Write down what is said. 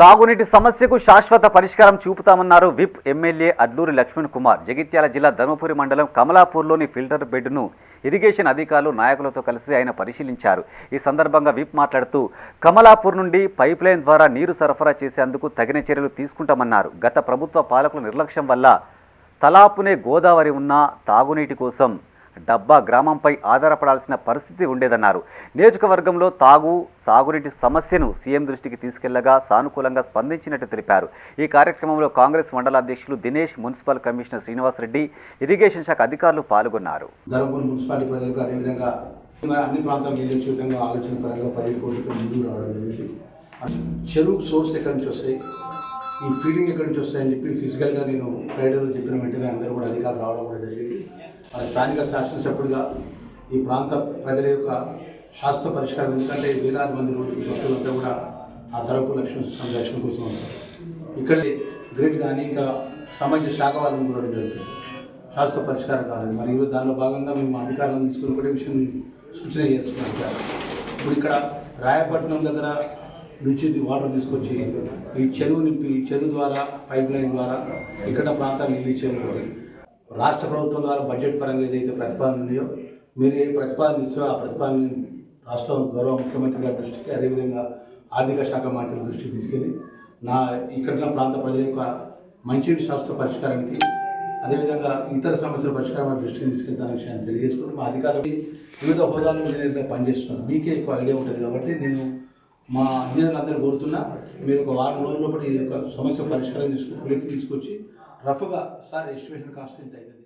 తాగునీటి సమస్యకు శాశ్వత పరిష్కారం చూపుతామన్నారు విప్ ఎమ్మెల్యే అడ్లూరి లక్ష్మణ్ కుమార్. జగిత్యాల జిల్లా ధర్మపురి మండలం కమలాపూర్లోని ఫిల్టర్ బెడ్ను ఇరిగేషన్ అధికారులు నాయకులతో కలిసి ఆయన పరిశీలించారు. ఈ సందర్భంగా విప్ మాట్లాడుతూ కమలాపూర్ నుండి పైప్ లైన్ ద్వారా నీరు సరఫరా చేసేందుకు తగిన చర్యలు తీసుకుంటామన్నారు. గత ప్రభుత్వ పాలకుల నిర్లక్ష్యం వల్ల తలాపునే గోదావరి ఉన్న తాగునీటి కోసం డబ్బా గ్రామంపై ఆధారపడాల్సిన పరిస్థితి ఉండేదన్నారు. నియోజకవర్గంలో తాగు సాగునీటి సమస్యను సీఎం దృష్టికి తీసుకెళ్ళగా సానుకూలంగా స్పందించినట్టు తెలిపారు. ఈ కార్యక్రమంలో కాంగ్రెస్ మండల అధ్యక్షులు Dinesh municipal commissioner Srinivasa Reddy irrigation శాఖ అధికారులు పాల్గొన్నారు. అన్ని ప్రాంతాలకు నీళ్ళు విధంగా ఆలోచన పరంగా పదిహేను కోట్లతో ముందుకు రావడం జరిగింది. చెరువు సోర్స్ ఎక్కడి నుంచి వస్తాయి? ఈ ఫీడింగ్ ఎక్కడి నుంచి వస్తాయని చెప్పి ఫిజికల్గా నేను రైడర్ చెప్పిన వెంటనే అందరూ కూడా అధికారులు రావడం కూడా జరిగింది. మరి స్థానిక శాసనసభ్యుడిగా ఈ ప్రాంత ప్రజల యొక్క శాస్త్ర పరిష్కారం ఎందుకంటే వేలాది మంది రోజు భక్తులంతా కూడా ఆ ధరపు లక్ష్మీ దర్శనం కోసం వస్తారు. ఇక్కడ గ్రిడ్ కానీ ఇంకా సంబంధించిన శాఖ వాళ్ళని కూడా జరుగుతుంది. శాస్త్ర పరిష్కారం కాలేదు. మరి ఈరోజు దానిలో భాగంగా మేము అధికారులను తీసుకుని కూడా విషయం సూచన చేసుకున్నాం ఇప్పుడు ఇక్కడ రాయపట్నం దగ్గర నుంచి వాటర్ తీసుకొచ్చి ఈ చెరువు నింపి ఈ చెరువు ద్వారా పైప్ లైన్ ద్వారా ఇక్కడ ప్రాంతాన్ని నీళ్ళు ఇచ్చేది రాష్ట్ర ప్రభుత్వం ద్వారా బడ్జెట్ పరంగా ఏదైతే ప్రతిపాదన ఉన్నాయో మీరు ఏ ప్రతిపాదన ఇస్తే ఆ ప్రతిపాదన రాష్ట్ర గౌరవ ముఖ్యమంత్రి గారి దృష్టికి అదేవిధంగా ఆర్థిక శాఖ మంత్రి దృష్టికి తీసుకెళ్ళి నా ఇక్కడ ప్రాంత ప్రజల యొక్క మంచినీటి శాస్త్ర పరిష్కారానికి అదేవిధంగా ఇతర సమస్యల పరిష్కారం దృష్టికి తీసుకెళ్తాన విషయాన్ని తెలియజేసుకుంటూ మా అధికారులకి వివిధ హోదాలు నేను పనిచేస్తున్నాను మీకే ఎక్కువ ఐడియా ఉంటుంది కాబట్టి నేను మా ఇంజనీర్లందరూ కోరుతున్నా మీరు ఒక వారం రోజుల లోపల ఈ యొక్క సమస్య పరిష్కారం తీసుకుని కొలిక్కి తీసుకొచ్చి రఫ్గా సార్ ఎస్టిమేషన్ కాస్ట్ ఎంత అవుతుంది?